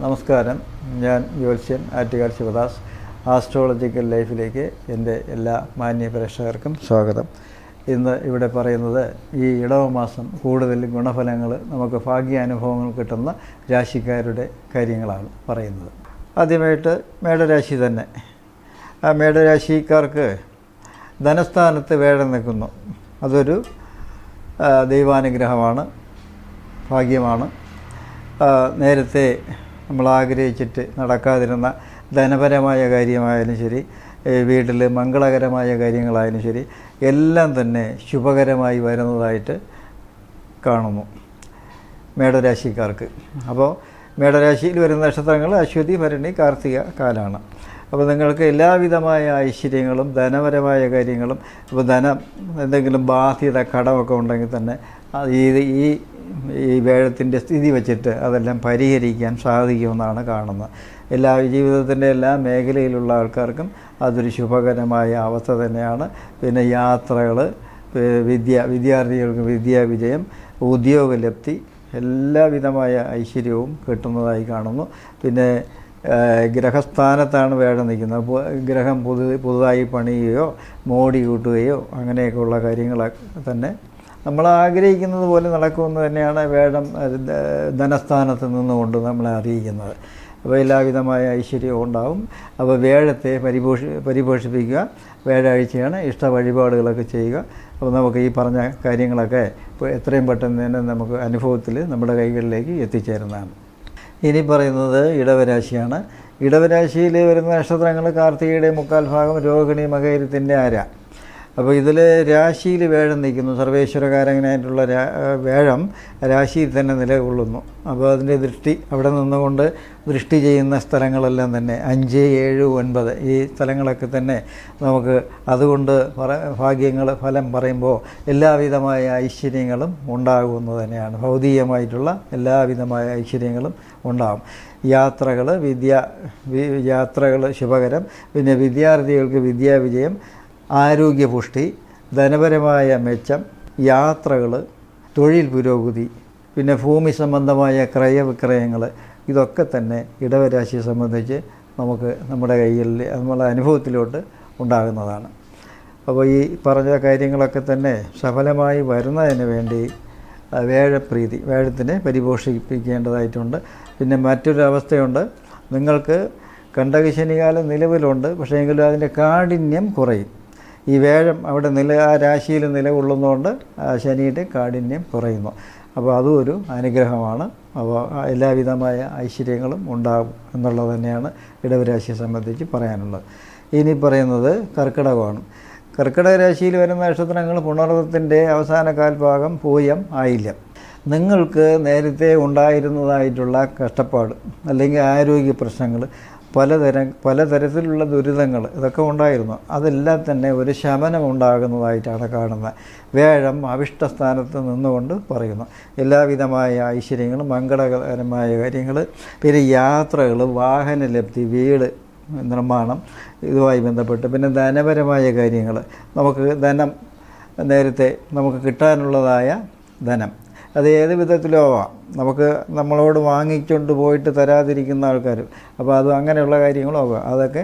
നമസ്കാരം. ഞാൻ ജ്യോത്സ്യൻ ആറ്റുകാൽ ശിവദാസ്. ആസ്ട്രോളജിക്കൽ ലൈഫിലേക്ക് എന്റെ എല്ലാ മാന്യ പ്രേക്ഷകർക്കും സ്വാഗതം. ഇന്ന് ഇവിടെ പറയുന്നത് ഈ ഇടവ മാസം കൂടുതൽ ഗുണഫലങ്ങൾ നമുക്ക് ഭാഗ്യാനുഭവങ്ങൾ കിട്ടുന്ന രാശിക്കാരുടെ കാര്യങ്ങളാണ് പറയുന്നത്. ആദ്യമായിട്ട് മേടരാശി തന്നെ. ആ മേടരാശിക്കാർക്ക് ധനസ്ഥാനത്ത് വേഴം നിൽക്കുന്നു. അതൊരു ദൈവാനുഗ്രഹമാണ് ഭാഗ്യമാണ്. നേരത്തെ നമ്മൾ ആഗ്രഹിച്ചിട്ട് നടക്കാതിരുന്ന ധനപരമായ കാര്യമായാലും ശരി വീട്ടിൽ മംഗളകരമായ കാര്യങ്ങളായാലും ശരി എല്ലാം തന്നെ ശുഭകരമായി വരുന്നതായിട്ട് കാണുന്നു മേടരാശിക്കാർക്ക്. അപ്പോൾ മേടരാശിയിൽ വരുന്ന നക്ഷത്രങ്ങൾ അശ്വതി ഭരണി കാർത്തിക കാലാണ്. അപ്പോൾ നിങ്ങൾക്ക് എല്ലാവിധമായ ഐശ്വര്യങ്ങളും ധനപരമായ കാര്യങ്ങളും ഇപ്പോൾ ധനം എന്തെങ്കിലും ബാധ്യത കടമൊക്കെ ഉണ്ടെങ്കിൽ തന്നെ ഈ ഈ ഈ വേഴത്തിന്റെ സ്ഥിതി വച്ചിട്ട് അതെല്ലാം പരിഹരിക്കാൻ സാധിക്കുമെന്നാണ് കാണുന്നത്. എല്ലാ ജീവിതത്തിന്റെ എല്ലാ മേഖലയിലുള്ള ആൾക്കാർക്കും അതൊരു ശുഭകരമായ അവസ്ഥ തന്നെയാണ്. പിന്നെ യാത്രകൾ വിദ്യ വിദ്യാർത്ഥികൾക്ക് വിദ്യാവിജയം ഉദ്യോഗലബ്ധി എല്ലാവിധമായ ഐശ്വര്യവും കിട്ടുന്നതായി കാണുന്നു. പിന്നെ ഗ്രഹസ്ഥാനത്താണ് വേഴം നിൽക്കുന്നത്. അപ്പോൾ ഗ്രഹം പുതു പുതുതായി പണിയുകയോ മോടി കൂട്ടുകയോ അങ്ങനെയൊക്കെയുള്ള കാര്യങ്ങളൊക്കെ തന്നെ. നമ്മൾ ആഗ്രഹിക്കുന്നത് പോലെ നടക്കുമെന്ന് തന്നെയാണ് വേഴം ധനസ്ഥാനത്ത് നിന്നുകൊണ്ട് നമ്മളെ അറിയിക്കുന്നത്. അപ്പോൾ എല്ലാവിധമായ ഐശ്വര്യവും ഉണ്ടാവും. അപ്പോൾ വേഴത്തെ പരിപോഷി പരിപോഷിപ്പിക്കുക. വേഴാഴ്ചയാണ് ഇഷ്ട വഴിപാടുകളൊക്കെ ചെയ്യുക. അപ്പോൾ നമുക്ക് ഈ പറഞ്ഞ കാര്യങ്ങളൊക്കെ എത്രയും പെട്ടെന്ന് തന്നെ നമുക്ക് അനുഭവത്തിൽ നമ്മുടെ കൈകളിലേക്ക് എത്തിച്ചേരുന്നതാണ്. ഇനി പറയുന്നത് ഇടവരാശിയാണ്. ഇടവരാശിയിൽ വരുന്ന നക്ഷത്രങ്ങൾ കാർത്തികയുടെ മുക്കാൽ ഭാഗം രോഹിണി മകൈരത്തിന്റെ ആര? അപ്പോൾ ഇതിൽ രാശിയിൽ വേഴം നിൽക്കുന്നു. സർവേശ്വരകാരകനായിട്ടുള്ള വേഴം രാശിയിൽ തന്നെ നിലകൊള്ളുന്നു. അപ്പോൾ അതിന്റെ ദൃഷ്ടി അവിടെ നിന്നുകൊണ്ട് ദൃഷ്ടി ചെയ്യുന്ന സ്ഥലങ്ങളെല്ലാം തന്നെ. അഞ്ച് ഏഴ് ഒൻപത് ഈ സ്ഥലങ്ങളൊക്കെ തന്നെ നമുക്ക് അതുകൊണ്ട് ഭാഗ്യങ്ങൾ ഫലം പറയുമ്പോൾ എല്ലാവിധമായ ഐശ്വര്യങ്ങളും ഉണ്ടാകുമെന്ന് തന്നെയാണ്. ഭൗതികമായിട്ടുള്ള എല്ലാവിധമായ ഐശ്വര്യങ്ങളും ഉണ്ടാകും. യാത്രകൾ വിദ്യ യാത്രകൾ ശുഭകരം. പിന്നെ വിദ്യാർത്ഥികൾക്ക് വിദ്യാവിജയം ആരോഗ്യപുഷ്ടി ധനപരമായ മെച്ചം യാത്രകൾ തൊഴിൽ പുരോഗതി പിന്നെ ഭൂമി സംബന്ധമായ ക്രയവിക്രയങ്ങൾ ഇതൊക്കെ തന്നെ ഇടവരാശിയെ സംബന്ധിച്ച് നമുക്ക് നമ്മുടെ കയ്യിൽ നമ്മളെ അനുഭവത്തിലോട്ട് ഉണ്ടാകുന്നതാണ്. അപ്പോൾ ഈ പറഞ്ഞ കാര്യങ്ങളൊക്കെ തന്നെ സഫലമായി വരുന്നതിന് വേണ്ടി വേഴപ്രീതി വേഴത്തിനെ പരിപോഷിപ്പിക്കേണ്ടതായിട്ടുണ്ട്. പിന്നെ മറ്റൊരു അവസ്ഥയുണ്ട്. നിങ്ങൾക്ക് കണ്ടകശനികാലം നിലവിലുണ്ട് പക്ഷേ എങ്കിലും അതിന്റെ കാഠിന്യം കുറയും. ഈ വേഴം അവിടെ നില ആ രാശിയിൽ നിലകൊള്ളുന്നതുകൊണ്ട് ശനിയുടെ കാഠിന്യം കുറയുന്നു. അപ്പോൾ അതും ഒരു അനുഗ്രഹമാണ്. അപ്പോൾ എല്ലാവിധമായ ഐശ്വര്യങ്ങളും ഉണ്ടാകും എന്നുള്ളത് തന്നെയാണ് ഇടവരാശിയെ സംബന്ധിച്ച് പറയാനുള്ളത്. ഇനി പറയുന്നത് കർക്കിടകമാണ്. കർക്കിടക രാശിയിൽ വരുന്ന നക്ഷത്രങ്ങൾ പുണർവത്തിന്റെ അവസാന കാൽഭാഗം പൂയം ആയില്ല നിങ്ങൾക്ക് നേരത്തെ ഉണ്ടായിരുന്നതായിട്ടുള്ള കഷ്ടപ്പാട് അല്ലെങ്കിൽ ആരോഗ്യ പ്രശ്നങ്ങൾ പലതരം പലതരത്തിലുള്ള ദുരിതങ്ങൾ ഇതൊക്കെ ഉണ്ടായിരുന്നു. അതെല്ലാം തന്നെ ഒരു ശമനം ഉണ്ടാകുന്നതായിട്ടാണ് കാണുന്നത്. വേഴം അവിഷ്ടസ്ഥാനത്ത് നിന്നുകൊണ്ട് പറയുന്നു. എല്ലാവിധമായ ഐശ്വര്യങ്ങളും മംഗളകരമായ കാര്യങ്ങൾ പിന്നെ യാത്രകൾ വാഹനലബ്ധി വീട് നിർമ്മാണം ഇതുമായി ബന്ധപ്പെട്ട് പിന്നെ ധനപരമായ കാര്യങ്ങൾ. നമുക്ക് ധനം നേരത്തെ നമുക്ക് കിട്ടാനുള്ളതായ ധനം. അത് ഏത് വിധത്തിലോ ആവാം. നമുക്ക് നമ്മളോട് വാങ്ങിക്കൊണ്ട് പോയിട്ട് തരാതിരിക്കുന്ന ആൾക്കാർ അപ്പോൾ അത് അങ്ങനെയുള്ള കാര്യങ്ങളും ആവാം. അതൊക്കെ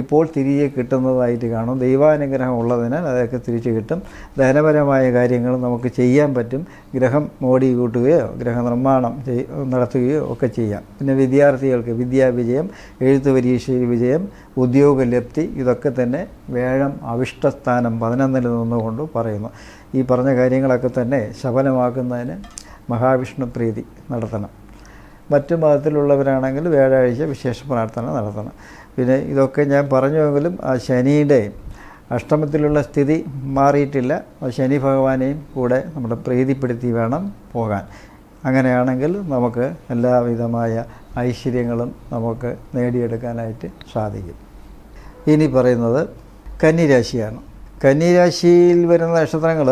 ഇപ്പോൾ തിരികെ കിട്ടുന്നതായിട്ട് കാണും. ദൈവാനുഗ്രഹം ഉള്ളതിനാൽ അതൊക്കെ തിരിച്ചു കിട്ടും. ധനപരമായ കാര്യങ്ങൾ നമുക്ക് ചെയ്യാൻ പറ്റും. ഗ്രഹം മോടി കൂട്ടുകയോ ഗ്രഹനിർമ്മാണം ചെയ് നടത്തുകയോ ഒക്കെ ചെയ്യാം. പിന്നെ വിദ്യാർത്ഥികൾക്ക് വിദ്യാവിജയം എഴുത്ത് പരീക്ഷയിൽ വിജയം ഉദ്യോഗലബ്ധി ഇതൊക്കെ തന്നെ വേഴം അവിഷ്ടസ്ഥാനം പതിനൊന്നിൽ നിന്നുകൊണ്ട് പറയുന്നു. ഈ പറഞ്ഞ കാര്യങ്ങളൊക്കെ തന്നെ ശബലമാക്കുന്നതിന് മഹാവിഷ്ണു പ്രീതി നടത്തണം. മറ്റു മതത്തിലുള്ളവരാണെങ്കിൽ വ്യാഴാഴ്ച വിശേഷ പ്രാർത്ഥന നടത്തണം. പിന്നെ ഇതൊക്കെ ഞാൻ പറഞ്ഞുവെങ്കിലും ആ ശനിയുടെ അഷ്ടമത്തിലുള്ള സ്ഥിതി മാറിയിട്ടില്ല. ശനി ഭഗവാനെയും കൂടെ നമ്മൾ പ്രീതിപ്പെടുത്തി വേണം പോകാൻ. അങ്ങനെയാണെങ്കിൽ നമുക്ക് എല്ലാവിധമായ ഐശ്വര്യങ്ങളും നമുക്ക് നേടിയെടുക്കാനായിട്ട് സാധിക്കും. ഇനി പറയുന്നത് കന്നിരാശിയാണ്. കന്നിരാശിയിൽ വരുന്ന നക്ഷത്രങ്ങൾ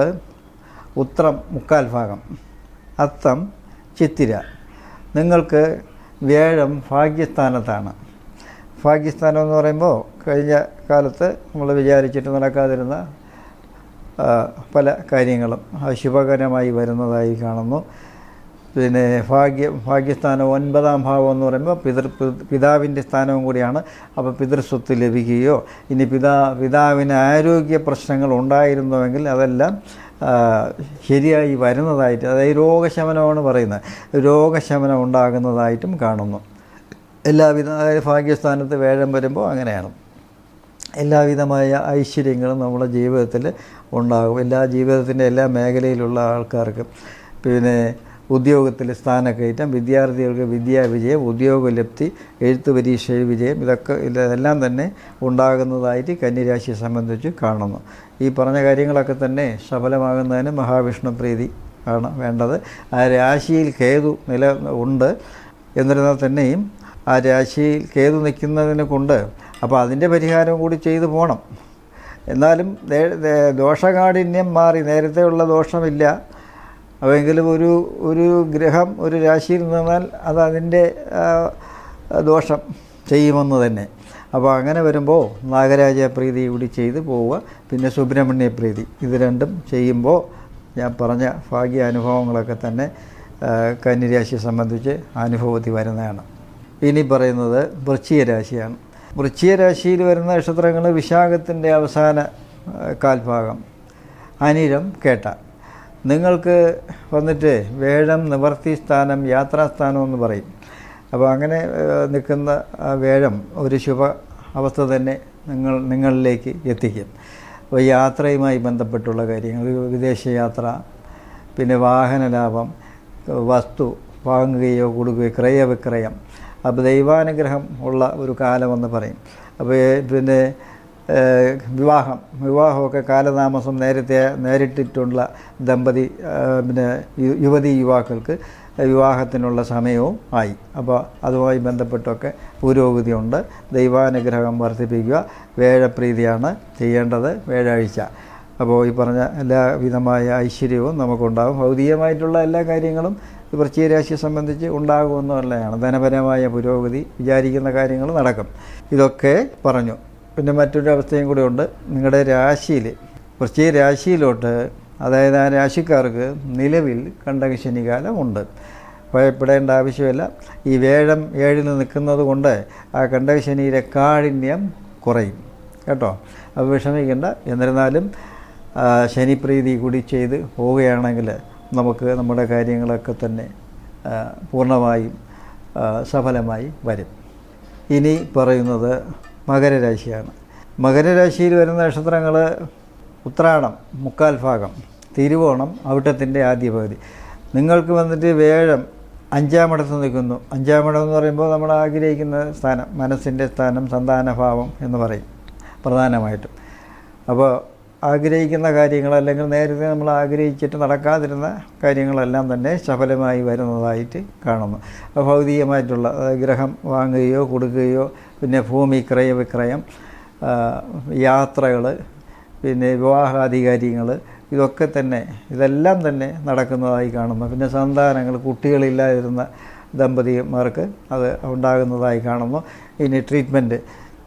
ഉത്രം മുക്കാൽ ഭാഗം അത്തം ചിത്തിര. നിങ്ങൾക്ക് വ്യാഴം ഭാഗ്യസ്ഥാനത്താണ്. ഭാഗ്യസ്ഥാനം എന്ന് പറയുമ്പോൾ കഴിഞ്ഞ കാലത്ത് നമ്മൾ വിചാരിച്ചിട്ട് നടക്കാതിരുന്ന പല കാര്യങ്ങളും ശുഭകരമായി വരുന്നതായി കാണുന്നു. പിന്നെ ഭാഗ്യ ഭാഗ്യസ്ഥാനം ഒൻപതാം ഭാവം എന്ന് പറയുമ്പോൾ പിതൃ പിതാവിന്റെ സ്ഥാനവും കൂടിയാണ്. അപ്പോൾ പിതൃസ്വത്ത് ലഭിക്കുകയോ ഇനി പിതാ പിതാവിന് ആരോഗ്യ പ്രശ്നങ്ങൾ ഉണ്ടായിരുന്നുവെങ്കിൽ അതെല്ലാം ശരിയായി വരുന്നതായിട്ട് അതായത് രോഗശമനമാണ് പറയുന്നത്. രോഗശമനം ഉണ്ടാകുന്നതായിട്ടും കാണുന്നു. എല്ലാവിധ അതായത് ഭാഗ്യസ്ഥാനത്ത് വേഴം വരുമ്പോൾ അങ്ങനെയാണ്. എല്ലാവിധമായ ഐശ്വര്യങ്ങളും നമ്മുടെ ജീവിതത്തിൽ ഉണ്ടാകും. എല്ലാ ജീവിതത്തിന്റെ എല്ലാ മേഖലയിലുള്ള ആൾക്കാർക്കും. പിന്നെ ഉദ്യോഗത്തിൽ സ്ഥാനക്കയറ്റം വിദ്യാർത്ഥികൾക്ക് വിദ്യാവിജയം ഉദ്യോഗലബ്ധി എഴുത്ത് പരീക്ഷയിൽ വിജയം ഇതൊക്കെ ഇതെല്ലാം തന്നെ ഉണ്ടാകുന്നതായിട്ട് കന്യരാശിയെ സംബന്ധിച്ച് കാണുന്നു. ഈ പറഞ്ഞ കാര്യങ്ങളൊക്കെ തന്നെ സഫലമാകുന്നതിന് മഹാവിഷ്ണു പ്രീതി ആണ് വേണ്ടത്. ആ രാശിയിൽ കേതു നില ഉണ്ട്. എന്നിരുന്നാൽ തന്നെയും ആ രാശിയിൽ കേതു നിൽക്കുന്നതിനെ കൊണ്ട് അപ്പോൾ അതിന്റെ പരിഹാരം കൂടി ചെയ്തു പോകണം എന്നാലും ദോഷകാഠിന്യം മാറി നേരത്തെയുള്ള ദോഷമില്ല. അതെങ്കിലും ഒരു ഒരു ഗ്രഹം ഒരു രാശിയിൽ നിന്നാൽ അത് അതിന്റെ ദോഷം ചെയ്യുമെന്ന് തന്നെ. അപ്പോൾ അങ്ങനെ വരുമ്പോൾ നാഗരാജ പ്രീതി കൂടി ചെയ്ത് പോവുക. പിന്നെ സുബ്രഹ്മണ്യ പ്രീതി. ഇത് രണ്ടും ചെയ്യുമ്പോൾ ഞാൻ പറഞ്ഞ ഭാഗ്യ അനുഭവങ്ങളൊക്കെ തന്നെ കന്യരാശിയെ സംബന്ധിച്ച് അനുഭവത്തിൽ വരുന്നതാണ്. ഇനി പറയുന്നത് വൃശ്ചിക രാശിയാണ്. വൃശ്ചിക രാശിയിൽ വരുന്ന നക്ഷത്രങ്ങൾ വിശാഖത്തിന്റെ അവസാന കാൽഭാഗം. അനിരം കേട്ട. നിങ്ങൾക്ക് വന്നിട്ട് വേഴം നിവർത്തി സ്ഥാനം യാത്രാസ്ഥാനം എന്ന് പറയും. അപ്പോൾ അങ്ങനെ നിൽക്കുന്ന വേഴം ഒരു ശുഭ അവസ്ഥ തന്നെ നിങ്ങൾ നിങ്ങളിലേക്ക് എത്തിക്കും. അപ്പോൾ യാത്രയുമായി ബന്ധപ്പെട്ടുള്ള കാര്യങ്ങൾ വിദേശയാത്ര പിന്നെ വാഹന ലാഭം വസ്തു വാങ്ങുകയോ കൊടുക്കുകയോ ക്രയവിക്രയം. അപ്പോൾ ദൈവാനുഗ്രഹം ഉള്ള ഒരു കാലമെന്ന് പറയും. അപ്പോൾ പിന്നെ വിവാഹം വിവാഹമൊക്കെ കാലതാമസം നേരത്തെ നേരിട്ടിട്ടുള്ള ദമ്പതി പിന്നെ യുവതി യുവാക്കൾക്ക് വിവാഹത്തിനുള്ള സമയവും ആയി. അപ്പോൾ അതുമായി ബന്ധപ്പെട്ടൊക്കെ പുരോഗതിയുണ്ട് ദൈവാനുഗ്രഹം വർദ്ധിപ്പിക്കുക വേഴപ്രീതിയാണ് ചെയ്യേണ്ടത് വേഴാഴ്ച. അപ്പോൾ ഈ പറഞ്ഞ എല്ലാവിധമായ ഐശ്വര്യവും നമുക്കുണ്ടാകും. ഭൗതികമായിട്ടുള്ള എല്ലാ കാര്യങ്ങളും വൃശ്ചികരാശിയെ സംബന്ധിച്ച് ഉണ്ടാകുമെന്നുള്ളതാണ്. ധനപരമായ പുരോഗതി വിചാരിക്കുന്ന കാര്യങ്ങൾ നടക്കും. ഇതൊക്കെ പറഞ്ഞു. പിന്നെ മറ്റൊരു അവസ്ഥയും കൂടെ ഉണ്ട്. നിങ്ങളുടെ രാശിയിൽ വൃശ്ചിക രാശിയിലോട്ട് അതായത് ആ രാശിക്കാർക്ക് നിലവിൽ കണ്ടക ശനികാലം ഉണ്ട്. ഭയപ്പെടേണ്ട ആവശ്യമില്ല. ഈ വേഴം ഏഴിൽ നിൽക്കുന്നത് കൊണ്ട് ആ കണ്ടക ശനിയിലെ കാഠിന്യം കുറയും. കേട്ടോ? അത് വിഷമിക്കേണ്ട. എന്നിരുന്നാലും ശനി ശനിപ്രീതി കൂടി ചെയ്ത് പോവുകയാണെങ്കിൽ നമുക്ക് നമ്മുടെ കാര്യങ്ങളൊക്കെ തന്നെ പൂർണമായും സഫലമായി വരും. ഇനി പറയുന്നത് മകരരാശിയാണ്. മകരരാശിയിൽ വരുന്ന നക്ഷത്രങ്ങൾ ഉത്രാടം മുക്കാൽ ഭാഗം തിരുവോണം ഔട്ടത്തിന്റെ ആദ്യ പകുതി. നിങ്ങൾക്ക് വന്നിട്ട് വേഴം അഞ്ചാമിടത്ത് നിൽക്കുന്നു. അഞ്ചാമിടം എന്ന് പറയുമ്പോൾ നമ്മൾ ആഗ്രഹിക്കുന്ന സ്ഥാനം മനസ്സിന്റെ സ്ഥാനം സന്താനഭാവം എന്ന് പറയും പ്രധാനമായിട്ടും. അപ്പോൾ ആഗ്രഹിക്കുന്ന കാര്യങ്ങൾ അല്ലെങ്കിൽ നേരത്തെ നമ്മൾ ആഗ്രഹിച്ചിട്ട് നടക്കാതിരുന്ന കാര്യങ്ങളെല്ലാം തന്നെ സഫലമായി വരുന്നതായിട്ട് കാണുന്നു. ഭൗതികമായിട്ടുള്ള ഗ്രഹം വാങ്ങുകയോ കൊടുക്കുകയോ പിന്നെ ഭൂമി ക്രയവിക്രയം യാത്രകൾ പിന്നെ വിവാഹാധികാരികൾ ഇതൊക്കെ തന്നെ ഇതെല്ലാം തന്നെ നടക്കുന്നതായി കാണുന്നു. പിന്നെ സന്താനങ്ങൾ കുട്ടികളില്ലാതിരുന്ന ദമ്പതിമാർക്ക് അത് ഉണ്ടാകുന്നതായി കാണുന്നു. ഇനി ട്രീറ്റ്മെന്റ്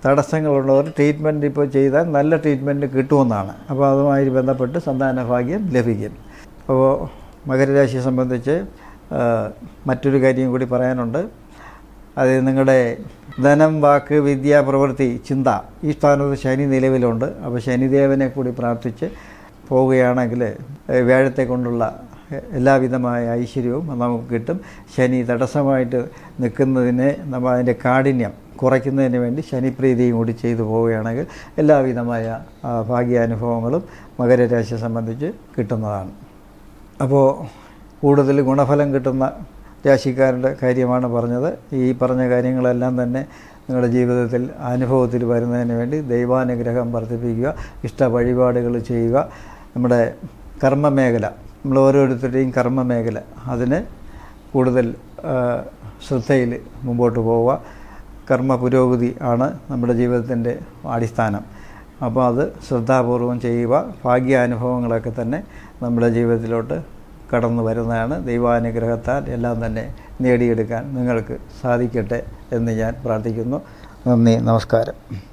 തടസ്സങ്ങളുള്ളവർ ട്രീറ്റ്മെന്റ് ഇപ്പോൾ ചെയ്താൽ നല്ല ട്രീറ്റ്മെന്റ് കിട്ടുമെന്നാണ്. അപ്പോൾ അതുമായി ബന്ധപ്പെട്ട് സന്താന ഭാഗ്യം ലഭിക്കും. അപ്പോൾ മകരരാശിയെ സംബന്ധിച്ച് മറ്റൊരു കാര്യം കൂടി പറയാനുണ്ട്. അത് നിങ്ങളുടെ ധനം വാക്ക് വിദ്യ പ്രവൃത്തി ചിന്ത ഈ സ്ഥാനത്ത് ശനി നിലവിലുണ്ട്. അപ്പോൾ ശനിദേവനെ കൂടി പ്രാർത്ഥിച്ച് പോവുകയാണെങ്കിൽ വ്യാഴത്തെ കൊണ്ടുള്ള എല്ലാവിധമായ ഐശ്വര്യവും നമുക്ക് കിട്ടും. ശനി തടസ്സമായിട്ട് നിൽക്കുന്നതിനെ നമ്മൾ അതിന്റെ കാഠിന്യം കുറയ്ക്കുന്നതിന് വേണ്ടി ശനിപ്രീതിയും കൂടി ചെയ്തു പോവുകയാണെങ്കിൽ എല്ലാവിധമായ ഭാഗ്യാനുഭവങ്ങളും മകരരാശിയെ സംബന്ധിച്ച് കിട്ടുന്നതാണ്. അപ്പോൾ കൂടുതൽ ഗുണഫലം കിട്ടുന്ന രാശിക്കാരുടെ കാര്യമാണ് പറഞ്ഞത്. ഈ പറഞ്ഞ കാര്യങ്ങളെല്ലാം തന്നെ നിങ്ങളുടെ ജീവിതത്തിൽ അനുഭവത്തിൽ വരുന്നതിന് വേണ്ടി ദൈവാനുഗ്രഹം വർദ്ധിപ്പിക്കുക ഇഷ്ട വഴിപാടുകൾ ചെയ്യുക. നമ്മുടെ കർമ്മമേഖല നമ്മൾ ഓരോരുത്തരുടെയും കർമ്മമേഖല അതിന് കൂടുതൽ ശ്രദ്ധയിൽ മുമ്പോട്ട് പോവുക. കർമ്മ പുരോഗതി ആണ് നമ്മുടെ ജീവിതത്തിന്റെ അടിസ്ഥാനം. അപ്പോൾ അത് ശ്രദ്ധാപൂർവം ചെയ്യുക ഭാഗ്യാനുഭവങ്ങളൊക്കെ തന്നെ നമ്മുടെ ജീവിതത്തിലോട്ട് കടന്നു വരുന്നതാണ്. ദൈവാനുഗ്രഹത്താൽ എല്ലാം തന്നെ നേടിയെടുക്കാൻ നിങ്ങൾക്ക് സാധിക്കട്ടെ എന്ന് ഞാൻ പ്രാർത്ഥിക്കുന്നു. നന്ദി നമസ്കാരം.